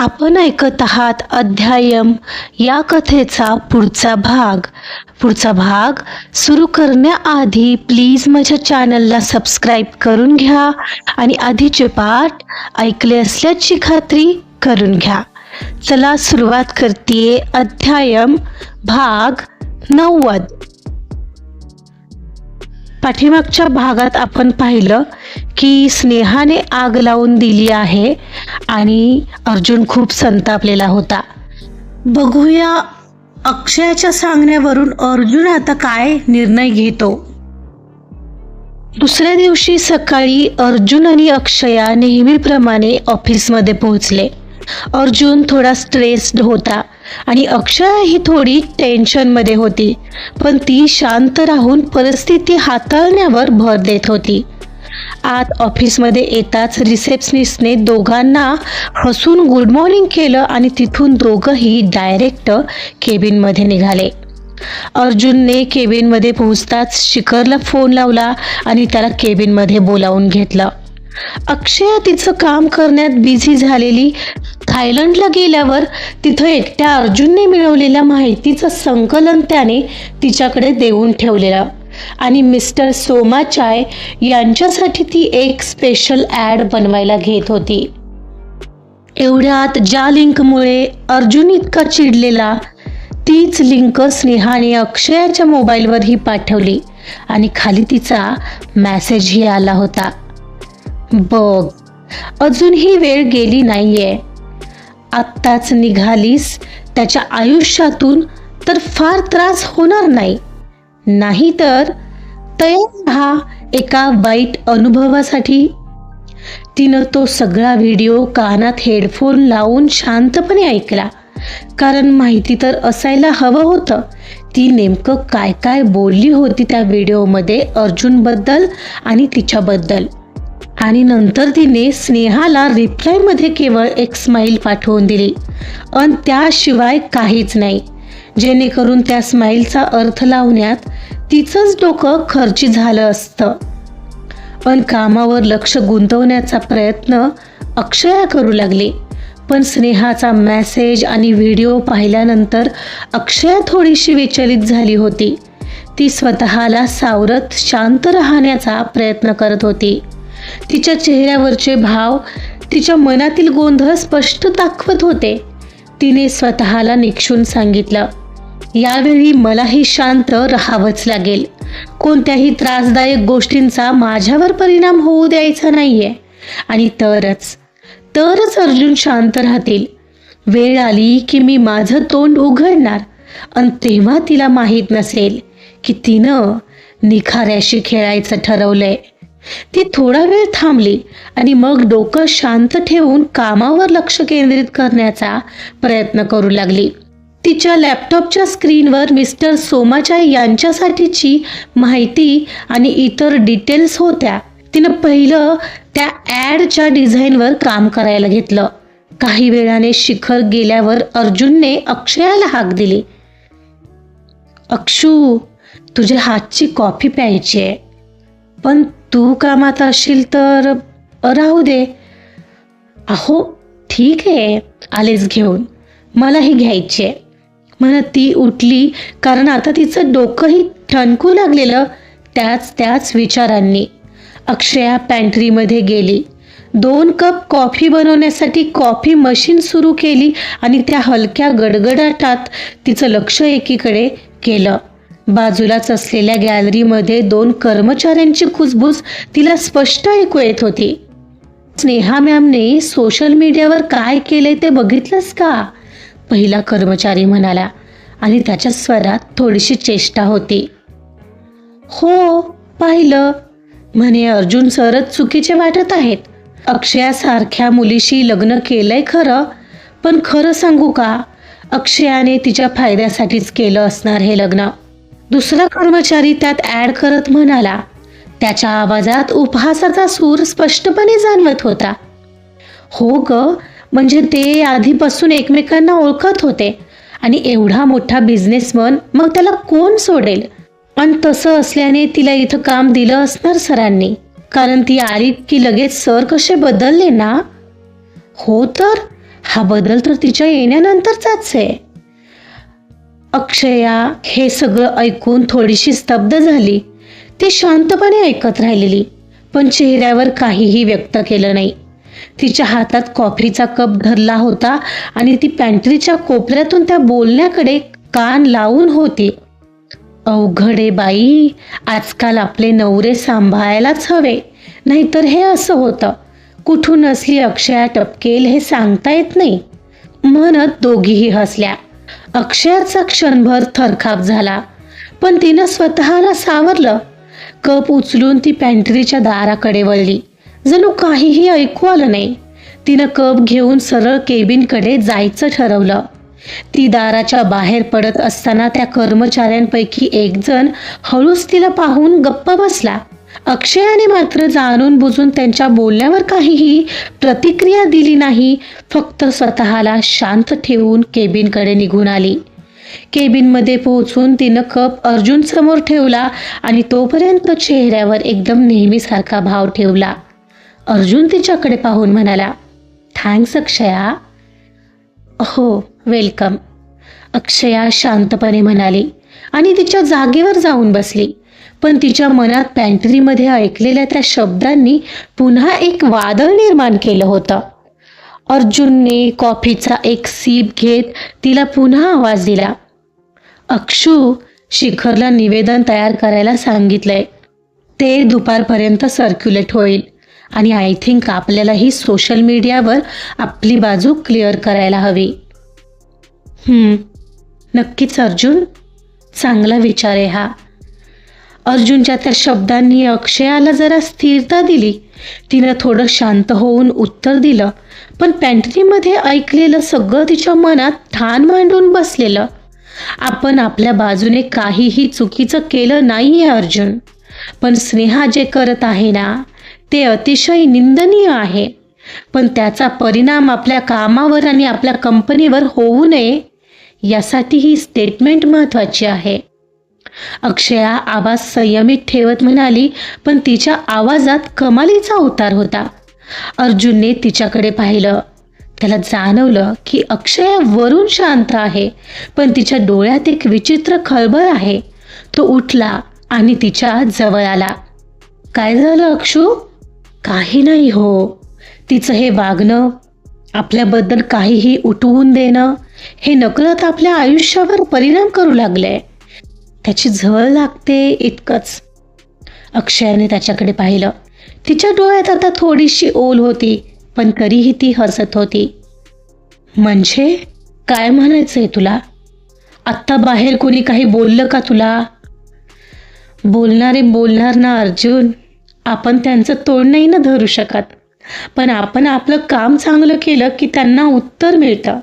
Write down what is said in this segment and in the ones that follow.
आपण ऐकत आहात अध्यायम. या कथेचा पुढचा भाग. पुढचा भाग सुरू करण्याआधी प्लीज माझ्या चॅनलला सबस्क्राईब करून घ्या आणि आधीचे पाठ ऐकले असल्याची खात्री करून घ्या. चला सुरुवात करते अध्यायम. भाग नव्वद. पाठीमागच्या भागात आपण पाहिलं की स्नेहाने आग लावून दिली आहे आणि अर्जुन खूप संतापलेला होता. बघूया अक्षयाच्या सांगण्यावरून अर्जुन आता काय निर्णय घेतो. दुसऱ्या दिवशी सकाळी अर्जुन आणि अक्षया नेहमीप्रमाणे ऑफिसमध्ये पोहोचले. अर्जुन थोडा स्ट्रेस्ड होता. आणि अक्षया ही थोडी टेन्शनमध्ये होती. पण ती शांत राहून परिस्थिती हाताळण्यावर भर देत होती. आत ऑफिसमध्ये येताच रिसेप्शनिस्टने दोघांना हसून गुड मॉर्निंग केलं आणि तिथून दोघंही डायरेक्ट केबिनमध्ये निघाले. अर्जुनने केबिनमध्ये पोहोचताच शिखरला फोन लावला आणि त्याला केबिनमध्ये बोलावून घेतलं. अक्षय तिचं काम करण्यात बिझी झालेली थायलंडला गेल्यावर तिथं एकट्या अर्जुनने मिळवलेल्या माहितीचं संकलन त्याने तिच्याकडे देऊन ठेवलेलं. आणि मिस्टर सोमाचाय यांच्यासाठी ती एक स्पेशल ॲड बनवायला घेत होती. एवढ्यात ज्या लिंकमुळे अर्जुन इतका चिडलेला तीच लिंक स्नेहाने अक्षयाच्या मोबाईलवरही पाठवली आणि खाली तिचा मॅसेजही आला होता. बघ अजूनही वेळ गेली नाहीये. आत्ताच निघालीस त्याच्या आयुष्यातून तर फार त्रास होणार नाही. नाहीतर तयार राहा एका वाईट अनुभवासाठी. तिनं तो सगळा व्हिडिओ कानात हेडफोन लावून शांतपणे ऐकला. कारण माहिती तर असायला हवं होतं. ती नेमकं काय काय बोलली होती त्या व्हिडिओमध्ये अर्जुनबद्दल आणि तिच्याबद्दल. आणि नंतर तिने स्नेहाला रिप्लायमध्ये केवळ एक स्माईल पाठवून दिली. अन त्याशिवाय काहीच नाही. जेणेकरून त्या स्माईलचा अर्थ लावण्यात तिचंच डोकं खर्ची झालं असतं. पण कामावर लक्ष गुंतवण्याचा प्रयत्न अक्षया करू लागली. पण स्नेहाचा मॅसेज आणि व्हिडिओ पाहिल्यानंतर अक्षया थोडीशी विचलित झाली होती. ती स्वतःला सावरत शांत राहण्याचा प्रयत्न करत होती. तिच्या चेहऱ्यावरचे भाव तिच्या मनातील गोंधळ स्पष्ट दाखवत होते. तिने स्वतःला निक्षून सांगितलं यावेळी मलाही शांत राहावंच लागेल. कोणत्याही त्रासदायक गोष्टींचा माझ्यावर परिणाम होऊ द्यायचा नाहीये. आणि तरच तरच अर्जुन शांत राहतील. वेळ आली की मी माझं तोंड उघडणार. आणि तेव्हा तिला माहीत नसेल की तिनं निखाऱ्याशी खेळायचं ठरवलंय. ती थोडा वेळ थांबली आणि मग डोकं शांत ठेवून कामावर लक्ष केंद्रित करण्याचा प्रयत्न करू लागली. तिच्या लॅपटॉपच्या स्क्रीनवर मिस्टर सोमाचाय यांच्यासाठीची माहिती आणि इतर डिटेल्स होत्या. तिनं पहिलं त्या ॲडच्या डिझाईनवर काम करायला घेतलं. काही वेळाने शिखर गेल्यावर अर्जुनने अक्षयाला हाक दिली. अक्षू तुझ्या हातची कॉफी प्यायची आहे. पण तू कामात असशील तर राहू दे. अहो ठीक आहे आलेच घेऊन. मलाही घ्यायची. आहे म्हणत ती उठली कारण आता तिचं डोकंही ठणकू लागलेलं त्याच त्याच विचारांनी. अक्षया पॅन्ट्रीमध्ये गेली. दोन कप कॉफी बनवण्यासाठी कॉफी मशीन सुरू केली आणि त्या हलक्या गडगडाटात तिचं लक्ष एकीकडे केलं. बाजूलाच असलेल्या गॅलरीमध्ये दोन कर्मचाऱ्यांची कुजबूज तिला स्पष्ट ऐकू येत होती. स्नेहा मॅमने सोशल मीडियावर काय केलंय ते बघितलंस का? पहिला कर्मचारी म्हणाला आणि त्याच्या स्वरात थोडीशी चेष्टा होती. हो पाहिलं. म्हणे अर्जुन सरच चुकीचे वाटत आहेत. अक्षयासारख्या मुलीशी लग्न केलंय खरं पण खरं सांगू का? अक्षयाने तिच्या फायद्यासाठीच केलं असणार हे लग्न. दुसरा कर्मचारी त्यात ॲड करत म्हणाला त्याच्या आवाजात उपहासाचा सूर स्पष्टपणे जाणवत होता. हो ग म्हणजे ते आधीपासून एकमेकांना ओळखत होते आणि एवढा मोठा बिझनेसमन मग त्याला कोण सोडेल? पण तसं असल्याने तिला इथं काम दिलं असणार सरांनी कारण ती आली की लगेच सर कसे बदलले ना? हो तर हा बदल तर तिच्या येण्यानंतरचाच आहे. अक्षया हे सगळं ऐकून थोडीशी स्तब्ध झाली. ती शांतपणे ऐकत राहिलेली पण चेहऱ्यावर काहीही व्यक्त केलं नाही. तिच्या हातात कॉफीचा कप धरला होता आणि ती पॅन्ट्रीच्या कोपऱ्यातून त्या बोलण्याकडे कान लावून होती. अवघडे बाई आजकाल आपले नवरे सांभाळायलाच हवे नाहीतर हे असं होतं. कुठून असली अक्षया टपकेल हे सांगता येत नाही. म्हणत दोघीही हसल्या. अक्षयाचा क्षणभर थरकाप झाला. पण तिनं स्वतःला सावरलं. कप उचलून ती पॅन्ट्रीच्या दाराकडे वळली. जणू काहीही ऐकू आलं नाही. तिनं कप घेऊन सरळ केबिनकडे जायचं ठरवलं. ती दाराच्या बाहेर पडत असताना त्या कर्मचाऱ्यांपैकी एकजण हळूच तिला पाहून गप्प बसला. अक्षयाने मात्र जाणून बुजून त्यांच्या बोलण्यावर काहीही प्रतिक्रिया दिली नाही. फक्त स्वतःला शांत ठेवून केबिनकडे निघून आली. केबिनमध्ये पोहोचून तिनं कप अर्जुन समोर ठेवला आणि तोपर्यंत चेहऱ्यावर एकदम नेहमीसारखा भाव ठेवला. अर्जुन तिच्याकडे पाहून म्हणाला थँक्स अक्षया. हो वेलकम अक्षया शांतपणे म्हणाली आणि तिच्या जागेवर जाऊन बसली. पण तिच्या मनात पॅन्ट्रीमध्ये ऐकलेल्या त्या शब्दांनी पुन्हा एक वादळ निर्माण केलं होतं. अर्जुनने कॉफीचा एक सीप घेत तिला पुन्हा आवाज दिला. अक्षू शिखरला निवेदन तयार करायला सांगितलंय. ते दुपारपर्यंत सर्क्युलेट होईल आणि आय थिंक आपल्यालाही सोशल मीडियावर आपली बाजू क्लिअर करायला हवी. नक्कीच अर्जुन. चांगला विचार आहे हा. अर्जुनच्या त्या शब्दांनी अक्षयाला जरा स्थिरता दिली. तिनं थोडं शांत होऊन उत्तर दिलं पण पॅन्ट्रीमध्ये ऐकलेलं सगळं तिच्या मनात ठाण मांडून बसलेलं. आपण आपल्या बाजूने काहीही चुकीचं केलं नाही आहे अर्जुन. पण स्नेहा जे करत आहे ना ते अतिशय निंदनीय आहे. पण त्याचा परिणाम आपल्या कामावर आणि आपल्या कंपनीवर होऊ नये यासाठी ही स्टेटमेंट महत्त्वाची आहे. अक्षया आवाज संयमित ठेवत म्हणाली पण तिच्या आवाजात कमालीचा उतार होता. अर्जुनने तिच्याकडे पाहिलं. त्याला जाणवलं की अक्षया वरून शांत आहे पण तिच्या डोळ्यात एक विचित्र खळबळ आहे. तो उठला आणि तिच्या जवळ आला. काय झालं अक्षू? काही नाही हो. तिचं हे वागणं आपल्याबद्दल काहीही उठवून देणं हे नकळत आपल्या आयुष्यावर परिणाम करू लागले त्याची झळ लागते इतकंच. अक्षयाने त्याच्याकडे पाहिलं. तिच्या डोळ्यात आता थोडीशी ओल होती पण तरीही ती हसत होती. म्हणजे? काय म्हणायचंय तुला? आत्ता बाहेर कोणी काही बोललं का तुला? बोलणारे बोलणार ना अर्जुन. आपण त्यांचं तोंड नाही ना धरू शकत. पण आपण आपलं काम चांगलं केलं की त्यांना उत्तर मिळतं.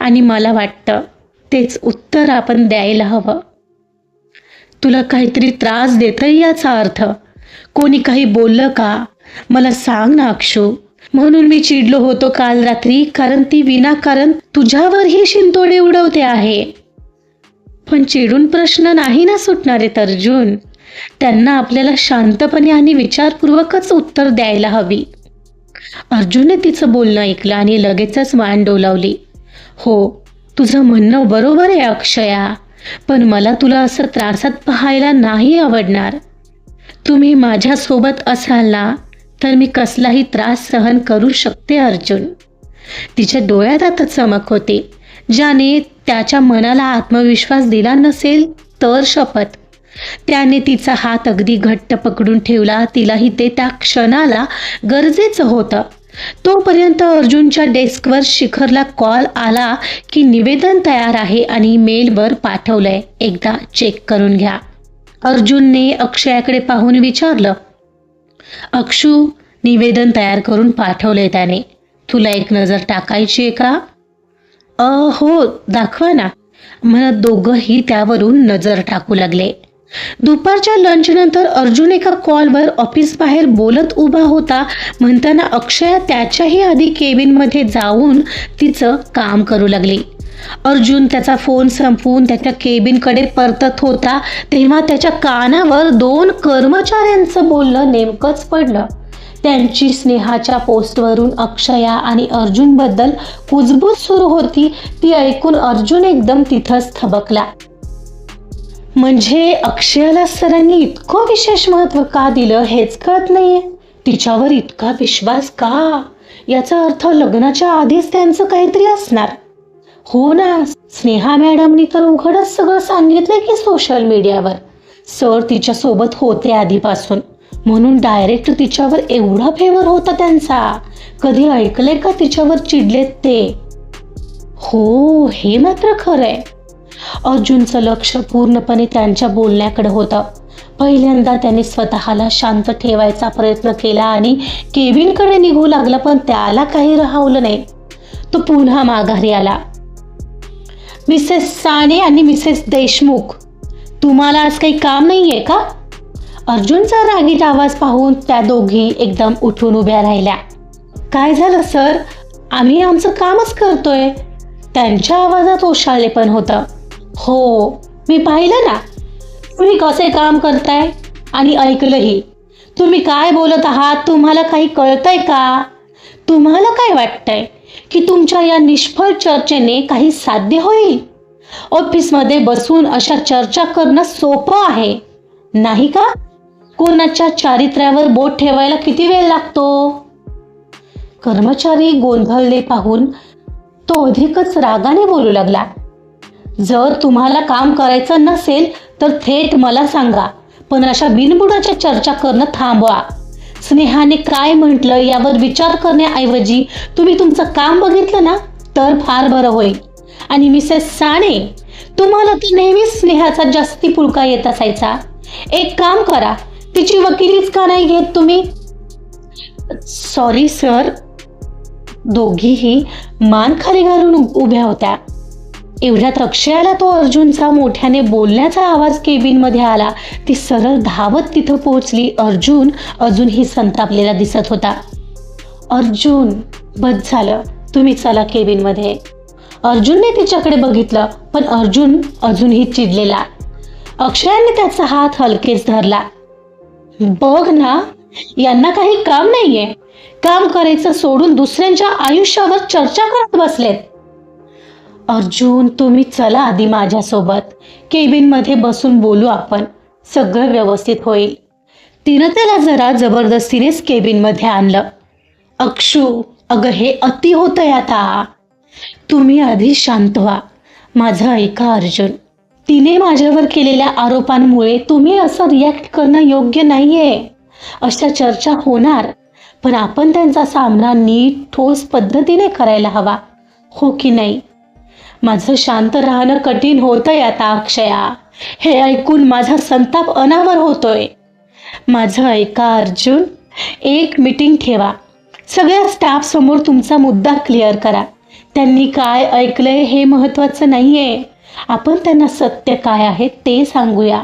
आणि मला वाटतं तेच उत्तर आपण द्यायला हवं. तुला काहीतरी त्रास देतं याचा अर्थ? कोणी काही बोललं का? मला सांग ना अक्षू. म्हणून मी चिडलो होतो काल रात्री कारण ती विनाकारण तुझ्यावरही शिंतोडे उडवते आहे. पण चिडून प्रश्न नाही ना सुटणारे तर्जुन. अर्जुन त्यांना आपल्याला शांतपणे आणि विचारपूर्वकच उत्तर द्यायला हवी. अर्जुनने तिचं बोलणं ऐकलं आणि लगेचच मान डोलावली. हो तुझं म्हणणं बरोबर आहे अक्षया. पण मला तुला असं त्रासात पाहायला नाही आवडणार. तुम्ही माझ्यासोबत असाल ना तर मी कसलाही त्रास सहन करू शकते अर्जुन. तिच्या डोळ्यात आता चमक होते. ज्याने त्याच्या मनाला आत्मविश्वास दिला नसेल तर शपथ. त्याने तिचा हात अगदी घट्ट पकडून ठेवला. तिलाही ते त्या क्षणाला गरजेचं होतं. तोपर्यंत अर्जुनच्या डेस्कवर शिखरला कॉल आला की निवेदन तयार आहे आणि मेलवर पाठवलंय. एकदा चेक करून घ्या. अर्जुनने अक्षयाकडे पाहून विचारलं अक्षू निवेदन तयार करून पाठवलंय त्याने. तुला एक नजर टाकायची आहे का? अ हो दाखवा ना. म्हणत दोघंही त्यावरून नजर टाकू लागले. दुपारच्या लंचनंतर अर्जुन एका कॉलवर ऑफिस बाहेर बोलत उभा होता. म्हणताना अक्षया त्याच्याही आधी केबिनमध्ये जाऊन तिचं काम करू लागली. अर्जुन त्याचा फोन संपवून त्याच्या केबिनकडे परतत होता. तेव्हा त्याच्या कानावर दोन कर्मचाऱ्यांचं बोलणं नेमकंच पडलं. त्यांची स्नेहाच्या पोस्टवरून अक्षया आणि अर्जुनबद्दल कुजबूज सुरू होती. ती ऐकून अर्जुन एकदम तिथंच थबकला. म्हणजे अक्षयाला सरांनी इतकं विशेष महत्त्व का दिलं हेच कळत नाहीये. तिच्यावर इतका विश्वास का? याचा अर्थ लग्नाच्या आधीच त्यांचं काहीतरी असणार. हो ना स्नेहा मॅडमनी तर उघडच सगळं सांगितलंय की सोशल मीडियावर. सर तिच्या सोबत होते आधीपासून. म्हणून डायरेक्ट तिच्यावर एवढा फेवर होता त्यांचा. कधी ऐकलंय का तिच्यावर चिडलेत ते? हो हे मात्र खरंय. अर्जुनचं लक्ष पूर्णपणे त्यांच्या बोलण्याकडे होतं. पहिल्यांदा त्याने स्वतःला शांत ठेवायचा प्रयत्न केला आणि केविनकडे निघू लागला पण त्याला काही राहवलं नाही. तो पुन्हा माघारी आला. मिसेस साने आणि मिसेस देशमुख तुम्हाला आज काही काम नाही आहे का? अर्जुनचा रागीट आवाज पाहून त्या दोघी एकदम उठून उभ्या राहिल्या. काय झालं सर? आम्ही आमचं कामच करतोय. त्यांच्या आवाजात ओशाळले पण होतं. हो मी पाहिलं ना. तुम्ही कसे काम करताय? आणि ऐकलंही. तुम्ही काय बोलत आहात? तुम्हाला काही कळतंय का? तुम्हाला काय वाटतंय की तुमच्या या निष्फळ चर्चेने काही साध्य होईल? ऑफिसमध्ये बसून अशा चर्चा करणं सोपं आहे. नाही का? कोणाच्या चारित्र्यावर बोट ठेवायला किती वेळ लागतो? कर्मचारी गोंधळले पाहून तो अधिकच रागाने बोलू लागला. जर तुम्हाला काम करायचं नसेल तर थेट मला सांगा. पण अशा बिनबुडाच्या चर्चा करणं थांबवा. स्नेहाने काय म्हटलं यावर विचार करण्याऐवजी तुम्ही तुमचं काम बघितलं ना तर फार बरं होईल. आणि मिसेस साने तुम्हाला तर नेहमीच स्नेहाचा जास्ती पुळका येत असायचा. एक काम करा तिची वकिलीच का नाही घेत तुम्ही? सॉरी सर दोघीही मान खाली घालून उभ्या होत्या. एवढ्यात अक्षयाला तो अर्जुनचा मोठ्याने बोलण्याचा आवाज केबिनमध्ये आला. ती सरळ धावत तिथं पोहोचली. अर्जुन अजूनही संतापलेला दिसत होता. अर्जुन बस झालं. तुम्ही चला केबिनमध्ये. अर्जुनने तिच्याकडे बघितलं पण अर्जुन अजूनही चिडलेला. अक्षयाने त्याचा हात हलकेच धरला. बघ ना यांना काही काम नाहीये. काम करायचं सोडून दुसऱ्यांच्या आयुष्यावर चर्चा करत बसलेत. अर्जुन तुम्ही चला आधी माझ्यासोबत. केबिनमध्ये बसून बोलू आपण. सगळं व्यवस्थित होईल. तिनं त्याला जरा जबरदस्तीनेच केबिनमध्ये आणलं. अक्षू अगं हे अति होतंय आता. तुम्ही आधी शांत व्हा. माझं ऐका अर्जुन. तिने माझ्यावर केलेल्या आरोपांमुळे तुम्ही असं रिॲक्ट करणं योग्य नाहीये. अशा चर्चा होणार. पण आपण त्यांचा सामना नीट ठोस पद्धतीने करायला हवा. हो की नाही? माझं शांत राहणं कठीण होतंय आता अक्षया. हे ऐकून माझा संताप अनावर होतोय. माझं ऐका अर्जुन. एक मीटिंग ठेवा. सगळ्या स्टाफसमोर तुमचा मुद्दा क्लिअर करा. त्यांनी काय ऐकलंय हे महत्वाचं नाहीये. आपण त्यांना सत्य काय आहे ते सांगूया.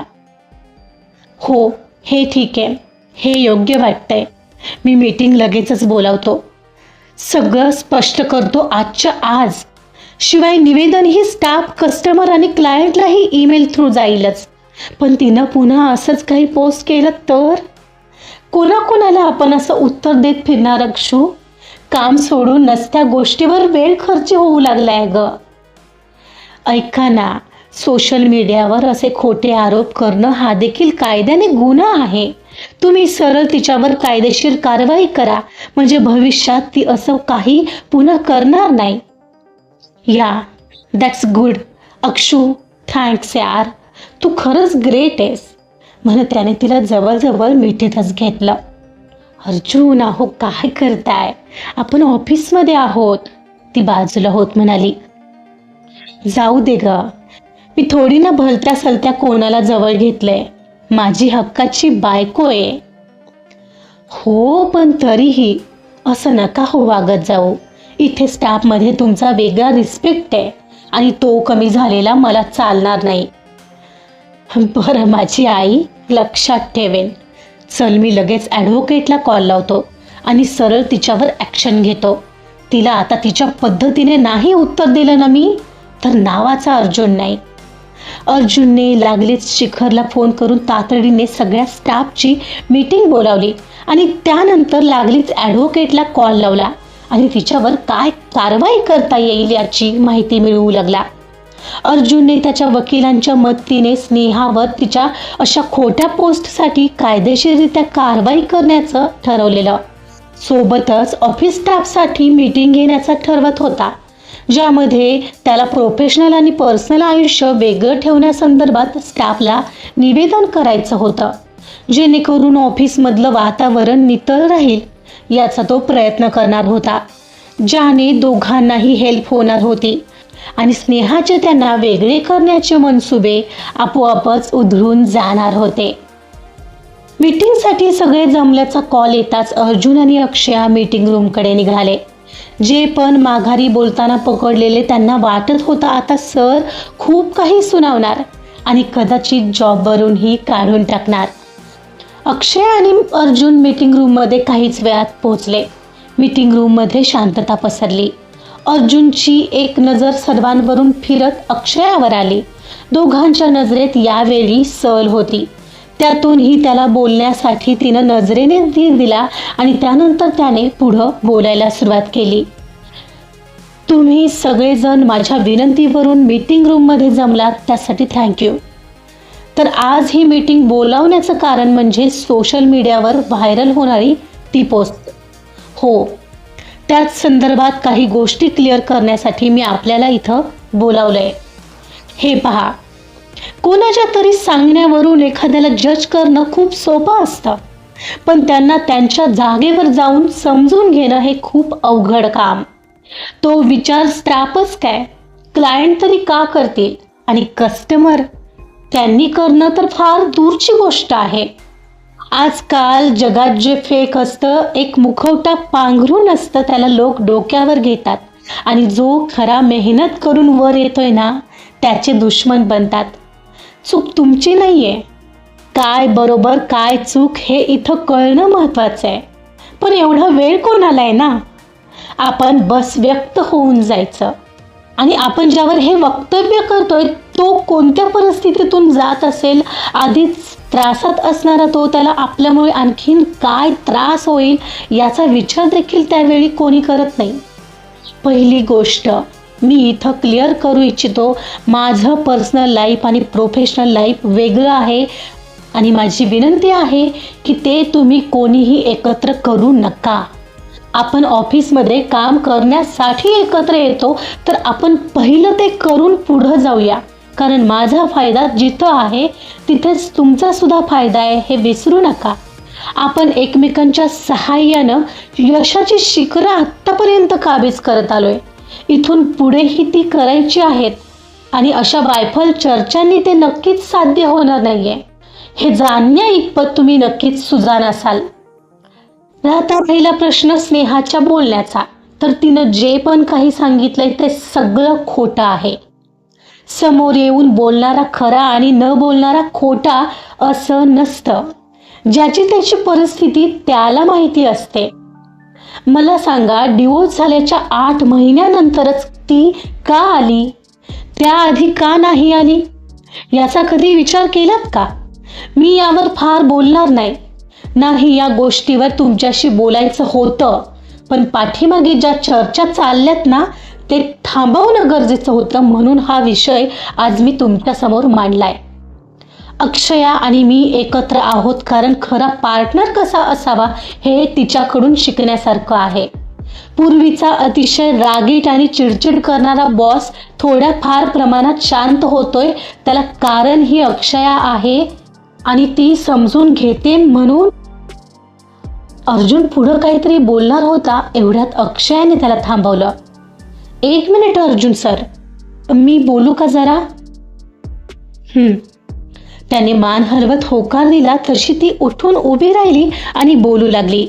हो हे ठीक. आहे हे योग्य वाटतंय. मी मीटिंग लगेचच बोलावतो. सगळं स्पष्ट करतो आजच्या आज. शिवाय निवेदन ही स्टाफ कस्टमर आणि क्लायंटलाही ईमेल थ्रू जाईलच. पण तिनं पुन्हा असंच काही पोस्ट केलं तर? कोणाकोणाला आपण असं उत्तर देत फिरणार अक्षू काम सोडून नसत्या गोष्टीवर वेळ खर्च होऊ लागलाय ग. ऐका ना सोशल मीडियावर असे खोटे आरोप करणं हा देखील कायद्याने गुन्हा आहे. तुम्ही सरळ तिच्यावर कायदेशीर कारवाई करा. म्हणजे भविष्यात ती असं काही पुन्हा करणार नाही. या. दॅट्स गुड अक्षू थँक्स यार. तू खरंच ग्रेट आहेस. म्हणून त्याने तिला जवळजवळ मिठीतच घेतलं. अर्जुन अहो काय करताय? आपण ऑफिसमध्ये आहोत. ती बाजूला होत म्हणाली. जाऊ दे ग. मी थोडी ना भलत्या सलत्या कोणाला जवळ घेतलंय. माझी हक्काची बायको आहे. हो पण तरीही असं नका हो वागत जाऊ. इथे स्टाफमध्ये तुमचा वेगळा रिस्पेक्ट आहे आणि तो कमी झालेला मला चालणार नाही. बरं माझी आई लक्षात ठेवेन. चल मी लगेच ॲडव्होकेटला कॉल लावतो आणि सरळ तिच्यावर ॲक्शन घेतो. तिला आता तिच्या पद्धतीने नाही उत्तर दिलं ना मी तर नावाचा अर्जुन नाही. अर्जुनने लागलीच शिखरला फोन करून तातडीने सगळ्या स्टाफची मीटिंग बोलावली आणि त्यानंतर लागलीच ॲडव्होकेटला कॉल लावला. आणि तिच्यावर काय कारवाई करता येईल याची माहिती मिळवू लागला. अर्जुनने त्याच्या वकिलांच्या मदतीने स्नेहावर तिच्या अशा खोट्या पोस्टसाठी कायदेशीररित्या कारवाई करण्याचं ठरवलेलं. सोबतच ऑफिस स्टाफसाठी मीटिंग घेण्याचा ठरवत होता ज्यामध्ये त्याला प्रोफेशनल आणि पर्सनल आयुष्य वेगळं ठेवण्यासंदर्भात स्टाफला निवेदन करायचं होतं जेणेकरून ऑफिसमधलं वातावरण नितळ राहील. याचा तो प्रयत्न करणार होता. ज्याने दोघांनाही हेल्प होणार होती. आणि स्नेहाचे त्यांना वेगळे करण्याचे मनसुबे आपोआपच उधळून जाणार होते. मीटिंगसाठी सगळे जमल्याचा कॉल येताच अर्जुन आणि अक्षया मीटिंग रूमकडे निघाले. जे पण माघारी बोलताना पकडलेले त्यांना वाटत होता आता सर खूप काही सुनावणार आणि कदाचित जॉबवरूनही काढून टाकणार. अक्षय आणि अर्जुन मीटिंग रूममध्ये काहीच वेळात पोहोचले. मीटिंग रूममध्ये शांतता पसरली. अर्जुनची एक नजर सर्वांवरून फिरत अक्षयावर आली. दोघांच्या नजरेत यावेळी सल होती. त्यातूनही त्याला बोलण्यासाठी तिनं नजरेने धीर दिला आणि त्यानंतर त्याने पुढं बोलायला सुरुवात केली. तुम्ही सगळेजण माझ्या विनंतीवरून मीटिंग रूममध्ये जमलात त्यासाठी थँक्यू तर आज ही मीटिंग बोलावण्याचं कारण म्हणजे सोशल मीडियावर व्हायरल होणारी ती पोस्ट हो. त्याच संदर्भात काही गोष्टी क्लिअर करण्यासाठी मी आपल्याला इथं बोलावलंय. हे पहा. कोणाच्या तरी सांगण्यावरून एखाद्याला जज करणं खूप सोपं असतं. पण त्यांना त्यांच्या जागेवर जाऊन समजून घेणं हे खूप अवघड काम. तो विचार स्टाफच काय? क्लायंट तरी का करतील? आणि कस्टमर त्यांनी करणं तर फार दूरची गोष्ट आहे. आजकाल जगात जे फेक असतं एक मुखवटा पांघरून असतं त्याला लोक डोक्यावर घेतात. आणि जो खरा मेहनत करून वर येतोय ना त्याचे दुश्मन बनतात. चूक तुमची नाही आहे काय बरोबर काय चूक हे इथं कळणं महत्त्वाचं आहे. पण एवढा वेळ कोणाला आहे ना? आपण बस व्यक्त होऊन जायचं. आणि आपण ज्यावर हे वक्तव्य करतोय तो कोणत्या परिस्थितीतून जात असेल आधीच त्रासात असणारा तो त्याला आपल्यामुळे आणखीन काय त्रास होईल याचा विचार देखील त्यावेळी कोणी करत नाही. पहिली गोष्ट मी इथं क्लिअर करू इच्छितो माझं पर्सनल लाईफ आणि प्रोफेशनल लाईफ वेगळं आहे आणि माझी विनंती आहे की ते तुम्ही कोणीही एकत्र करू नका. आपण ऑफिसमध्ये काम करण्यासाठी एकत्र येतो तर आपण पहिलं ते करून पुढं जाऊया. कारण माझा फायदा जिथं आहे तिथेच तुमचा सुद्धा फायदा आहे हे विसरू नका. आपण एकमेकांच्या सहाय्यानं यशाची शिखरं आत्तापर्यंत काबीज करत आलोय. इथून पुढेही ती करायची आहेत आणि अशा वायफल चर्चांनी ते नक्कीच साध्य होणार नाहीये. हे जाणण्या इतपत तुम्ही नक्कीच सुजाण असाल राहता पहिला प्रश्न स्नेहाच्या बोलण्याचा. तर तिनं जे पण काही सांगितलंय ते सगळं खोटं आहे. समोर येऊन बोलणारा खरा आणि न बोलणारा खोटा असं नसतं. ज्याची त्याची परिस्थिती त्याला माहिती असते. मला सांगा डिवोर्स झाल्याच्या आठ महिन्यानंतरच ती का आली? त्याआधी का नाही आली? याचा कधी विचार केलात का? मी यावर फार बोलणार नाही. नाही या गोष्टीवर तुमच्याशी बोलायचं होतं. पण पाठीमागे ज्या चर्चा चालल्यात ना ते थांबवणं गरजेचं होतं म्हणून हा विषय आज मी तुमच्यासमोर मांडलाय. अक्षया आणि मी एकत्र आहोत कारण खरा पार्टनर कसा असावा हे तिच्याकडून शिकण्यासारखं आहे. पूर्वीचा अतिशय रागीट आणि चिडचिड करणारा बॉस थोड्या फार प्रमाणात शांत होतोय. त्याला कारण ही अक्षया आहे आणि ती समजून घेते म्हणून अर्जुन पुढं काहीतरी बोलणार होता एवढ्यात अक्षयाने त्याला थांबवलं. एक मिनिट अर्जुन सर. मी बोलू का जरा? त्याने मान हलवत होकार दिला तशी ती उठून उभी राहिली आणि बोलू लागली.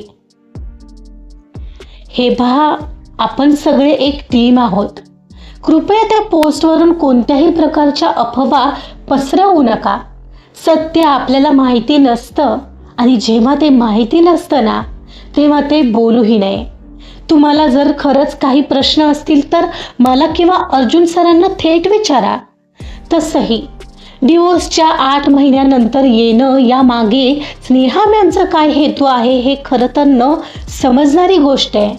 हे पहा आपण सगळे एक टीम आहोत. कृपया त्या पोस्टवरून कोणत्याही प्रकारच्या अफवा पसरवू नका. सत्य आपल्याला माहिती नसतं आणि जेव्हा ते माहिती नसतं ना तेव्हा ते बोलूही नये. तुम्हाला जर खरंच काही प्रश्न असतील तर मला किंवा अर्जुन सरांना थेट विचारा. तसंही डिवोर्सच्या आठ महिन्यानंतर येणं यामागे स्नेहा मॅमचा काय हेतू आहे हे खरं तर न समजणारी गोष्ट आहे.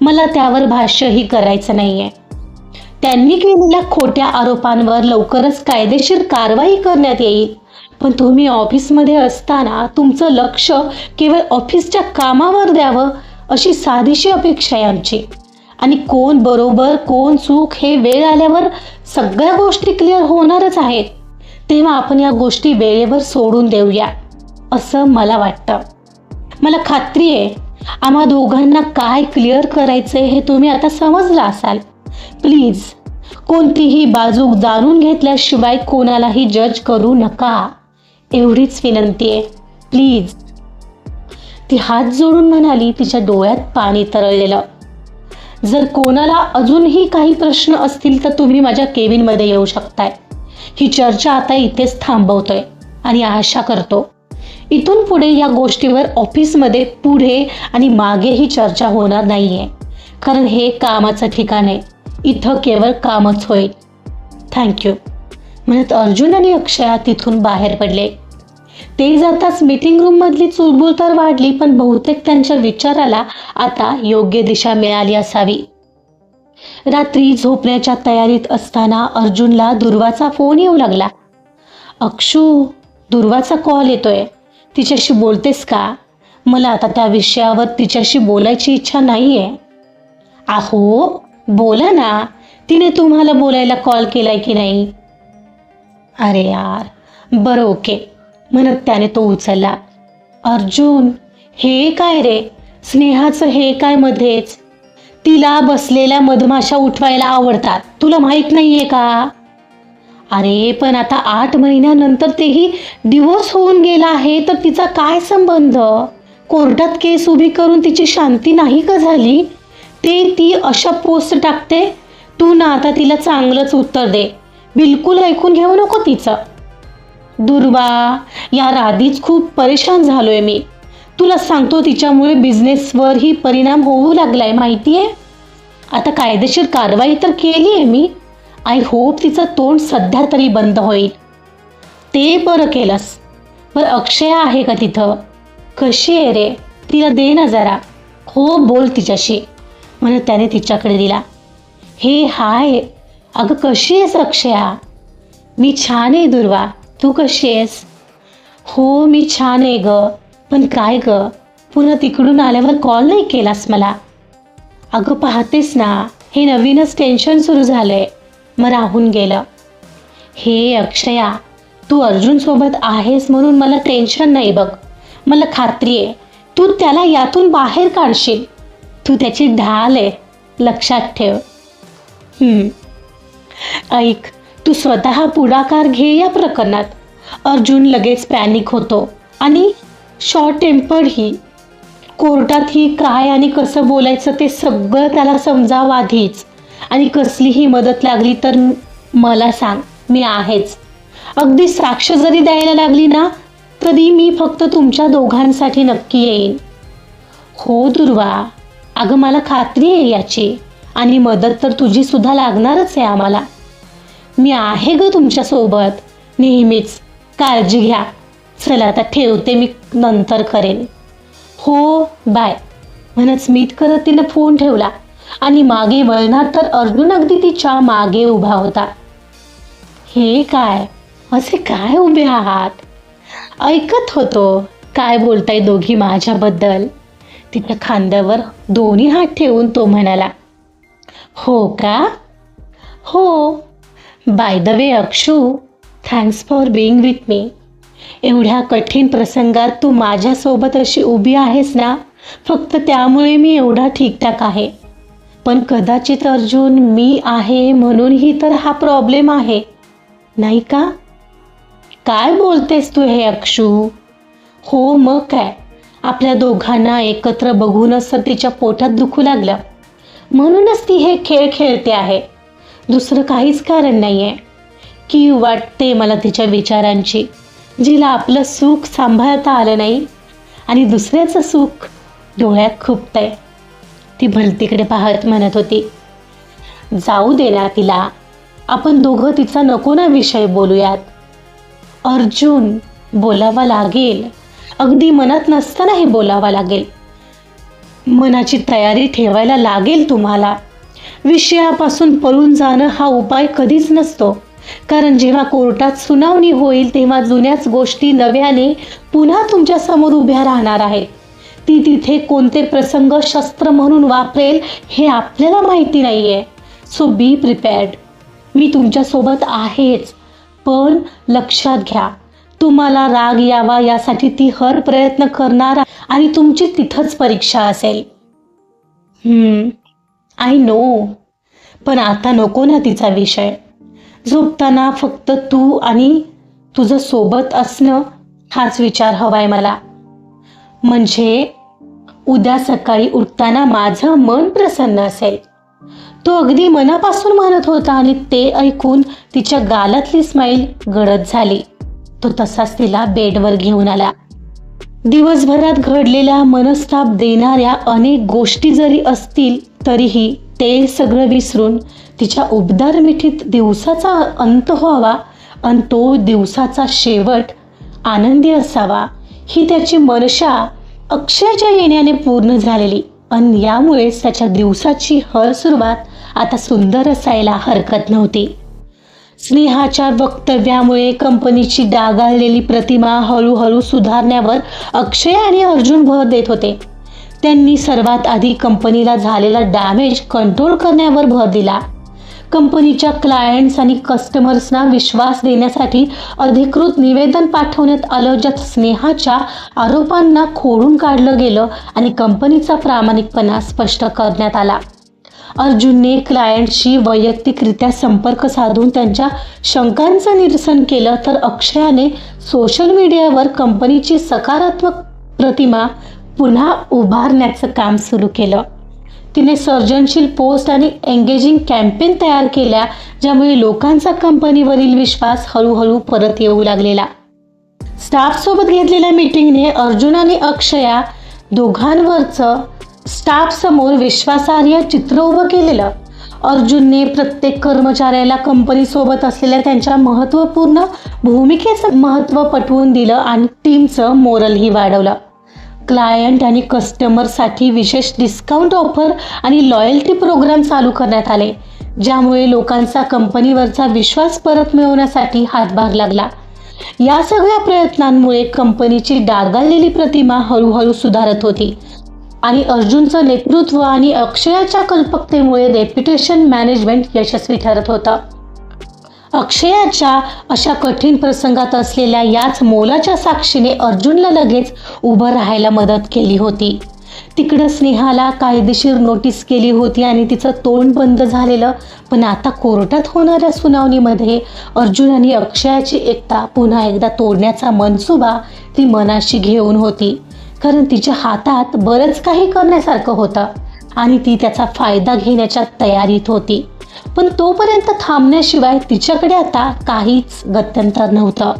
मला त्यावर भाष्यही करायचं नाही आहे त्यांनी केलेल्या खोट्या आरोपांवर लवकरच कायदेशीर कारवाई करण्यात येईल. पण तुम्ही ऑफिसमध्ये असताना तुमचं लक्ष केवळ ऑफिसच्या कामावर द्यावं. अशी साधीशी अपेक्षा आहे आमची. आणि कोण बरोबर कोण चूक हे वेळ आल्यावर सगळ्या गोष्टी क्लिअर होणारच आहेत. तेव्हा आपण या गोष्टी वेळेवर सोडून देऊया असं मला वाटतं. मला खात्री आहे आम्हा दोघांना काय क्लिअर करायचं हे तुम्ही आता समजलं असाल. प्लीज कोणतीही बाजू जाणून घेतल्याशिवाय कोणालाही जज करू नका. एवढीच विनंती आहे. प्लीज ती हात जोडून म्हणाली तिच्या डोळ्यात पाणी तरळलेलं. जर कोणाला अजूनही काही प्रश्न असतील तर तुम्ही माझ्या केबिनमध्ये येऊ शकताय. ही चर्चा आता इथेच थांबवतोय आणि आशा करतो इथून पुढे या गोष्टीवर ऑफिसमध्ये पुढे आणि मागेही चर्चा होणार नाहीये. कारण हे कामाचं ठिकाण आहे. इथं केवळ कामच होईल. थँक्यू. म्हणत अर्जुन आणि अक्षया तिथून बाहेर पडले. ते जाताच मीटिंग रूममधली चुलबुल तर वाढली पण बहुतेक त्यांच्या विचाराला आता योग्य दिशा मिळाली असावी. रात्री झोपण्याच्या तयारीत असताना अर्जुनला दुर्वाचा फोन येऊ लागला. अक्षू दुर्वाचा कॉल येतोय. तिच्याशी बोलतेस का? मला आता त्या विषयावर तिच्याशी बोलायची इच्छा नाहीये. आहो बोला ना. तिने तुम्हाला बोलायला कॉल केलाय की नाही? अरे यार बरं ओके म्हणत त्याने तो उचलला. अर्जुन हे काय रे? स्नेहाचं हे काय मध्येच? तिला बसलेल्या मधमाशा उठवायला आवडतात. तुला माहीत नाहीये का? अरे पण आता आठ महिन्यानंतर तेही डिवोर्स होऊन गेला आहे तर तिचा काय संबंध? कोर्टात केस उभी करून तिची शांती नाही का झाली? ते ती अशा पोस्ट टाकते? तू ना आता तिला चांगलंच उत्तर दे. बिलकुल ऐकून घेऊ नको तिचं. दुर्वा या राधीच खूप परेशान झालोय मी. तुला सांगतो तिच्यामुळे बिझनेसवरही परिणाम होऊ लागलाय माहिती आहे आता कायदेशीर कारवाई तर केली आहे मी. आय होप तिचं तोंड सध्या तरी बंद होईल. ते बरं केलंस. बरं अक्षया आहे का तिथं? कशी आहे रे? तिला दे ना जरा. हो बोल तिच्याशी. म्हणून त्याने तिच्याकडे दिला. हे हाय. अगं कशी आहेस अक्षया? मी छान आहे दुर्वा. तू कशी आहेस? हो मी छान आहे ग. पण काय ग? पुन्हा तिकडून आल्यावर कॉल नाही केलास मला. अगं पाहतेस ना हे नवीनच टेन्शन सुरू झालंय. मग राहून गेलं. हे अक्षया तू अर्जुनसोबत आहेस म्हणून मला टेन्शन नाही बघ. मला खात्री आहे तू त्याला यातून बाहेर काढशील. तू त्याची ढाल आहे. लक्षात ठेव. ऐक तू स्वतः पुढाकार घे या प्रकरणात. अर्जुन लगेच पॅनिक होतो आणि शॉर्ट टेम्पर्ड ही. कोर्टात ही काय आणि कसं बोलायचं ते सगळं त्याला समजावं आधीच. आणि कसलीही मदत लागली तर मला सांग मी आहेच. अगदी साक्ष जरी द्यायला लागली ना तरी मी फक्त तुमच्या दोघांसाठी नक्की येईन. हो दुर्वा. अगं मला खात्री आहे याची. आणि मदत तर तुझी सुद्धा लागणारच आहे आम्हाला. मी आहे ग तुमच्यासोबत. नेहमीच काळजी घ्या. चला आता ठेवते मी नंतर करेन. हो बाय. म्हणत स्मित करत तिने फोन ठेवला. आणि मागे वळणार तर अर्जुन अगदी तिच्यामागे उभा होता. हे काय? असे काय उभे आहात? ऐकत होतो काय बोलताय दोघी माझ्याबद्दल? तिच्या खांद्यावर दोन्ही हात ठेवून तो म्हणाला हो का? हो. By the way Akshu thanks for being with me एवढ्या कठीण प्रसंगात तू माझ्यासोबत अशी उभी आहेस ना फक्त त्यामुळे मी एवढा ठीकठाक आहे. पण कदाचित अर्जुन मी आहे म्हणूनही तर हा प्रॉब्लेम आहे. नाही का? काय बोलतेस तू हे अक्षू? हो मग काय? आपल्या दोघांना एकत्र बघूनच तर तिच्या पोटात दुखू लागलं. म्हणूनच ती हे खेळ खेळते आहे. दुसरं काहीच कारण नाही आहे की वाटते मला तिच्या विचारांची जिला आपलं सुख सांभाळता आलं नाही आणि दुसऱ्याचं सुख डोळ्यात खुपतंय. ती भलतीकडे पाहत म्हणत होती जाऊ दे ना तिला आपण दोघं तिचा नको ना विषय बोलूयात. अर्जुन बोलावा लागेल. अगदी मनात नसताना हे बोलावा लागेल. मनाची तयारी ठेवायला लागेल तुम्हाला. विषयापासून पळून जाणं हा उपाय कधीच नसतो. कारण जेव्हा कोर्टात सुनावणी होईल तेव्हा जुन्याच गोष्टी नव्याने पुन्हा तुमच्यासमोर उभ्या राहणार आहेत. ती तिथे कोणते प्रसंग शस्त्र म्हणून वापरेल हे आपल्याला माहिती नाही आहे सो बी प्रिपेअर्ड मी तुमच्यासोबत आहेच. पण लक्षात घ्या तुम्हाला राग यावा यासाठी ती हर प्रयत्न करणार आणि तुमची तिथंच परीक्षा असेल. I know. पण आता नको ना तिचा विषय. झोपताना फक्त तू आणि तुझं सोबत असणं हाच विचार हवाय मला. म्हणजे उद्या सकाळी उठताना माझं मन प्रसन्न असेल. तो अगदी मनापासून म्हणत होता आणि ते ऐकून तिच्या गालातली स्माईल गडद झाली. तो तसाच तिला बेडवर घेऊन आला. दिवसभरात घडलेल्या मनस्ताप देणाऱ्या अनेक गोष्टी जरी असतील तरीही ते सगळं विसरून तिच्या उबदार मिठीत दिवसाचा अंत व्हावा आणि तो दिवसाचा शेवट आनंदी असावा ही त्याची मनशा अक्षयच्या येण्याने पूर्ण झालेली. आणि यामुळेच त्याच्या दिवसाची हर सुरुवात आता सुंदर असायला हरकत नव्हती. स्नेहाच्या वक्तव्यामुळे कंपनीची डागाळलेली प्रतिमा हळूहळू सुधारण्यावर अक्षय आणि अर्जुन भर देत होते. त्यांनी सर्वात आधी कंपनीला झालेला डॅमेज कंट्रोल करण्यावर भर दिला. कंपनीच्या क्लायंट्स आणि कस्टमर्सना विश्वास देण्यासाठी अधिकृत निवेदन पाठवण्यात आलं ज्यात स्नेहाच्या आरोपांना खोडून काढलं गेलं आणि कंपनीचा प्रामाणिकपणा स्पष्ट करण्यात आला. अर्जुनने क्लायंटशी वैयक्तिकरित्या संपर्क साधून त्यांच्या शंकांचं निरसन केलं तर अक्षयाने सोशल मीडियावर कंपनीची सकारात्मक प्रतिमा पुन्हा उभारण्याचं काम सुरू केलं. तिने सर्जनशील पोस्ट आणि एंगेजिंग कॅम्पेन तयार केल्या ज्यामुळे लोकांचा कंपनीवरील विश्वास हळूहळू परत येऊ लागलेला. स्टाफसोबत घेतलेल्या मीटिंगने अर्जुन आणि अक्षया दोघांवरचं स्टाफसमोर विश्वासार्ह चित्र उभं केलेलं. अर्जुनने प्रत्येक कर्मचाऱ्याला कंपनीसोबत असलेल्या त्यांच्या महत्त्वपूर्ण भूमिकेचं महत्त्व पटवून दिलं आणि टीमचं मोरलही वाढवलं. क्लायंट आणि कस्टमरसाठी विशेष डिस्काउंट ऑफर आणि लॉयल्टी प्रोग्राम चालू करण्यात आले ज्यामुळे लोकांचा कंपनीवरचा विश्वास परत मिळवण्यासाठी हातभार लागला. या सगळ्या प्रयत्नांमुळे कंपनीची डागाळलेली प्रतिमा हळूहळू सुधारत होती आणि अर्जुनचं नेतृत्व आणि अक्षयाच्या कल्पकतेमुळे रेप्युटेशन मॅनेजमेंट यशस्वी ठरत होतं. अक्षयाच्या अशा कठीण प्रसंगात असलेल्या याच मोलाच्या साक्षीने अर्जुनला लगेच उभं राहायला मदत केली होती. तिकडं स्नेहाला कायदेशीर नोटीस केली होती आणि तिचं तोंड बंद झालेलं पण आता कोर्टात होणाऱ्या सुनावणीमध्ये अर्जुन आणि अक्षयाची एकता पुन्हा एकदा तोडण्याचा मनसुबा ती मनाशी घेऊन होती. कारण तिच्या हातात बरंच काही करण्यासारखं होतं आणि ती त्याचा फायदा घेण्याच्या तयारीत होती. पण तोपर्यंत थांबण्याशिवाय तिच्याकडे आता काहीच गत्यंतर नव्हतं.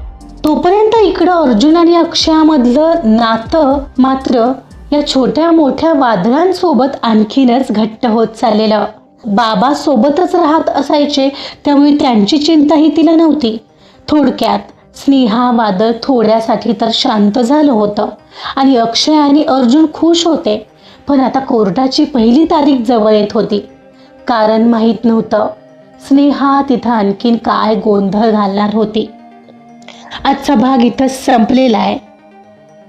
तोपर्यंत इकडं अर्जुन आणि अक्षयामधलं नातं मात्र या छोट्या मोठ्या वादळांसोबत आणखीनच घट्ट होत चाललेलं. बाबा सोबतच राहत असायचे त्यामुळे त्यांची चिंताही तिला नव्हती. थोडक्यात स्नेहा वादळ थोड्यासाठी तर शांत झालं होतं आणि अक्षय आणि अर्जुन खुश होते. पण आता कोर्टाची पहिली तारीख जवळ येत होती. कारण माहीत नव्हतं. स्नेहा तिथं आणखीन काय गोंधळ घालणार होती? आजचा भाग इथं संपलेला आहे.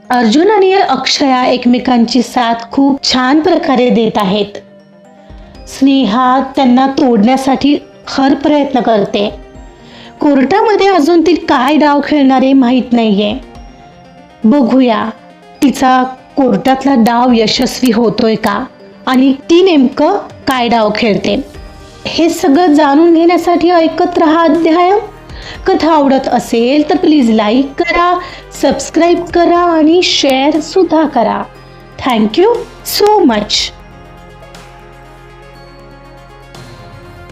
अर्जुन आणि अक्षया एकमेकांची साथ खूप छान प्रकारे देत आहेत. स्नेहा त्यांना तोडण्यासाठी हर प्रयत्न करते. कोर्टामध्ये अजून ती काय डाव खेळणारे माहीत नाहीये. बघूया तिचा कोर्टातला डाव यशस्वी होतोय का? आणि ती नेमकं काय डाव खेळते? हे सगळं जाणून घेण्यासाठी ऐकत राहा अध्याय कथा आवडत असेल तर प्लीज लाईक करा सबस्क्राईब करा आणि शेअर सुद्धा करा. Thank you so much